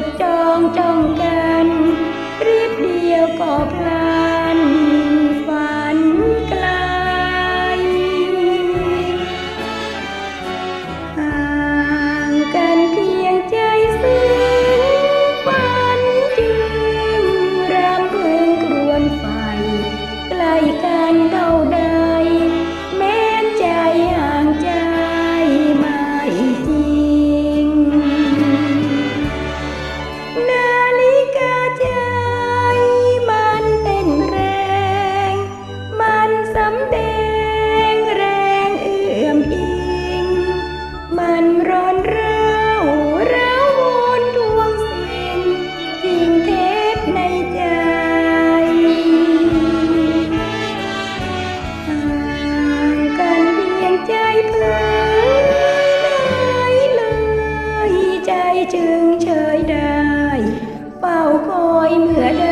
ดจองจ้องกันรีบเดียวก็พลา เหมือเดิ